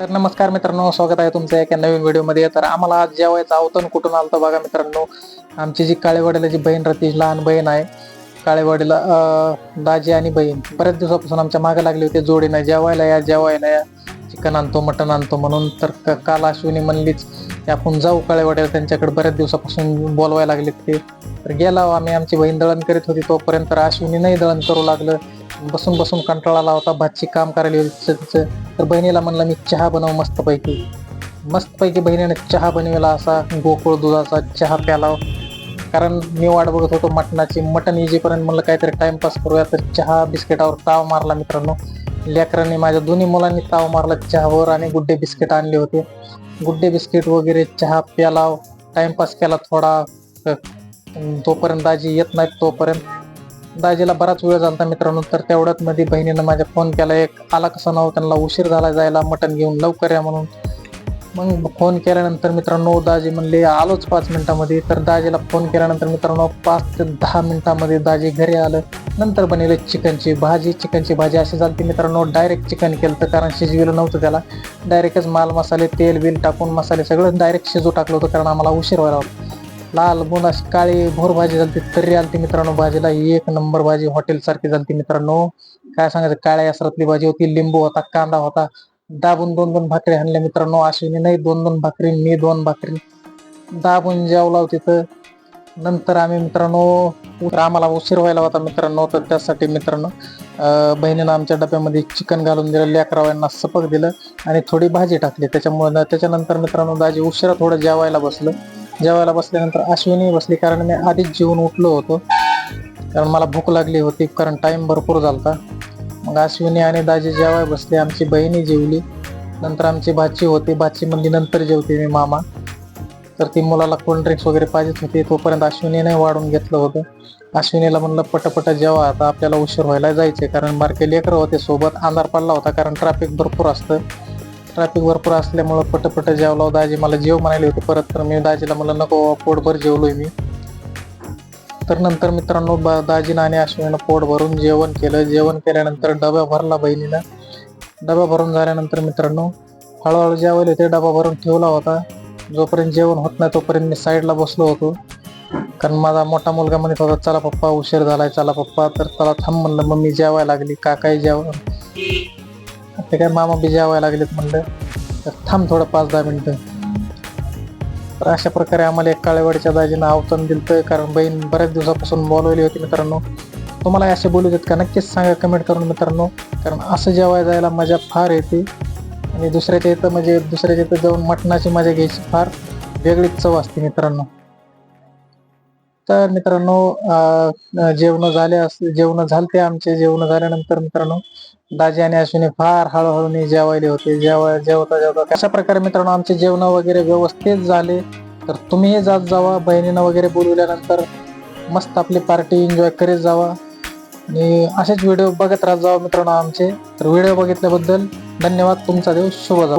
तर नमस्कार मित्रांनो स्वागत आहे तुमचं एका नवीन व्हिडिओमध्ये. तर आम्हाला आज जेवायचं आवतन कुठून आलं बघा मित्रांनो. आमची जी काळेवाडीलाची बहीण राहते लहान बहीण आहे. काळेवाडीला दाजी आणि बहीण. बऱ्याच दिवसापासून आमच्या मागे लागली होती जोडीनं जेवायला या जेवायला या. चिकन आणतो मटण आणतो म्हणून. तर क- काल अश्विनी म्हणलीच की आपण जाऊ काळेवाडीला त्यांच्याकडे बऱ्याच दिवसापासून बोलवायला लागले ते तर गेला हो आम्ही आमची बहीण दळण करीत होती तोपर्यंत अश्विनी नाही दळण करू लागलं. बसून बसून कंटाळा आला होता. भातची काम करायला तिचं तर बहिणीला म्हणलं मी चहा बनव मस्तपैकी. मस्तपैकी बहिणीने चहा बनवला असा गोकुळ दुधाचा चहा प्याला. कारण मी वाट बघत होतो मटणाची. मटण येजेपर्यंत म्हणलं काहीतरी टाइमपास करूया. तर चहा बिस्किटावर ताव मारला मित्रांनो. लेकरांनी माझ्या दोन्ही मुलांनी ताव मारला चहावर आणि गुड्डे बिस्किट आणले होते. गुड्डे बिस्किट वगैरे चहा प्याला. टाइमपास केला थोडा. तोपर्यंत दाजी येत नाहीत तोपर्यंत. दाजीला बराच वेळ झाला मित्रांनो तर तेवढ्यात मध्ये बहिणीनं माझ्या फोन केला. एक आला कसं नाव त्यांना उशीर झाला जायला मटण घेऊन लवकर या म्हणून. मग फोन केल्यानंतर मित्रांनो दाजी म्हणले आलोच पाच मिनिटामध्ये. तर दाजीला फोन केल्यानंतर मित्रांनो पाच ते दहा मिनिटामध्ये दाजी घरी आलं. नंतर बनवले चिकनची भाजी. चिकनची भाजी अशी झाली मित्रांनो डायरेक्ट चिकन केलं तर कारण शिजविलं नव्हतं त्याला. डायरेक्टच माल मसाले तेल बिल टाकून मसाले सगळं डायरेक्ट शिजू टाकलं होतं कारण आम्हाला उशीर व्हायला होता. लाल बुन काळी भोर भाजी झाली तरी आलती मित्रांनो भाजीला. एक नंबर भाजी हॉटेल सारखी झालती मित्रांनो. काय सांगायचं काळ्या असरातली भाजी होती लिंबू होता कांदा होता. दाबून दोन दोन भाकरी आणल्या मित्रांनो अश्विनी नाही दोन दोन भाकरी मी दोन भाकरी. दाबून जेवला होती तर नंतर आम्ही मित्रांनो आम्हाला उशीर व्हायला होता मित्रांनो तर त्यासाठी मित्रांनो बहिणीनं आमच्या डब्यामध्ये चिकन घालून दिलं लेकरावांना सपक दिलं आणि थोडी भाजी टाकली. त्याच्यामुळे त्याच्यानंतर मित्रांनो दाजी उशिरा थोडं जेवायला बसलं. जेवायला बसल्यानंतर अश्विनी बसली कारण मी आधीच जेवून उठलो होतो. कारण मला भूक लागली होती कारण टाइम भरपूर झालता. मग अश्विनी आणि दाजी जेवाय बसले आमची बहिणी जेवली. नंतर आमची भाची होती भाची म्हणली नंतर जेवते मी मामा. तर ती मुलाला कोल्ड ड्रिंक्स वगैरे पाहिजेच होते तोपर्यंत अश्विनीने वाढून घेतलं होतं. अश्विनीला म्हणलं पटपट जेवा आता आपल्याला उशीर व्हायला जायचे कारण बारके लेकरं होते सोबत अंधार पडला होता कारण ट्रॅफिक भरपूर असतं. ट्रॅफिक भरपूर असल्यामुळं पटपट जेवला. दाजी मला जेव म्हणाले होते परत तर मी दाजीला म्हणलं नको पोटभर जेवलोय मी. तर नंतर मित्रांनो बा- दाजीनं आणि अश्विनीनं पोट भरून जेवण केलं. जेवण केल्यानंतर डबा भरला बहिणीनं. डबा भरून झाल्यानंतर मित्रांनो हळूहळू जेवायला ते डबा भरून ठेवला होता. जोपर्यंत जेवण होत नाही तोपर्यंत मी साईडला बसलो होतो. कारण माझा मोठा मुलगा म्हणत होता चला पप्पा उशीर झालाय चला पप्पा. तर त्याला थांब म्हणलं मम्मी जेवायला लागली काकाही जेवण. ते काय मामा बी जेवायला लागलेत म्हणलं. तर थांब थोडं पाच दहा मिनटं. तर अशा प्रकारे आम्हाला एक काळेवाडीच्या दाजीनं आवतन दिलं कारण बहीण बऱ्याच दिवसापासून बोलवली होती मित्रांनो. तुम्हाला असे बोलू देत का? नक्कीच सांगा कमेंट करून मित्रांनो. कारण असं जेवाय जायला मजा फार येते. आणि दुसऱ्याच्या इथं म्हणजे दुसऱ्याच्या इथं जाऊन मटणाची मजा घ्यायची फार वेगळीच चव असते मित्रांनो. तर मित्रांनो जेवण झाले असते जेवण झालते आमचे. जेवण झाल्यानंतर मित्रांनो दाजी आणि अश्विनी फार हळूहळू जेवायले होते. जेवा जेवता जेवता अशा प्रकारे मित्रांनो आमचे जेवण वगैरे व्यवस्थित झाले. तर तुम्हीही जात जावा. बहिणीनं वगैरे बोलवल्यानंतर मस्त आपली पार्टी एन्जॉय करीत जावा. आणि असेच व्हिडिओ बघत राहत जावा मित्रांनो आमचे. तर व्हिडिओ बघितल्याबद्दल धन्यवाद. तुमचा देव शुभ जावा.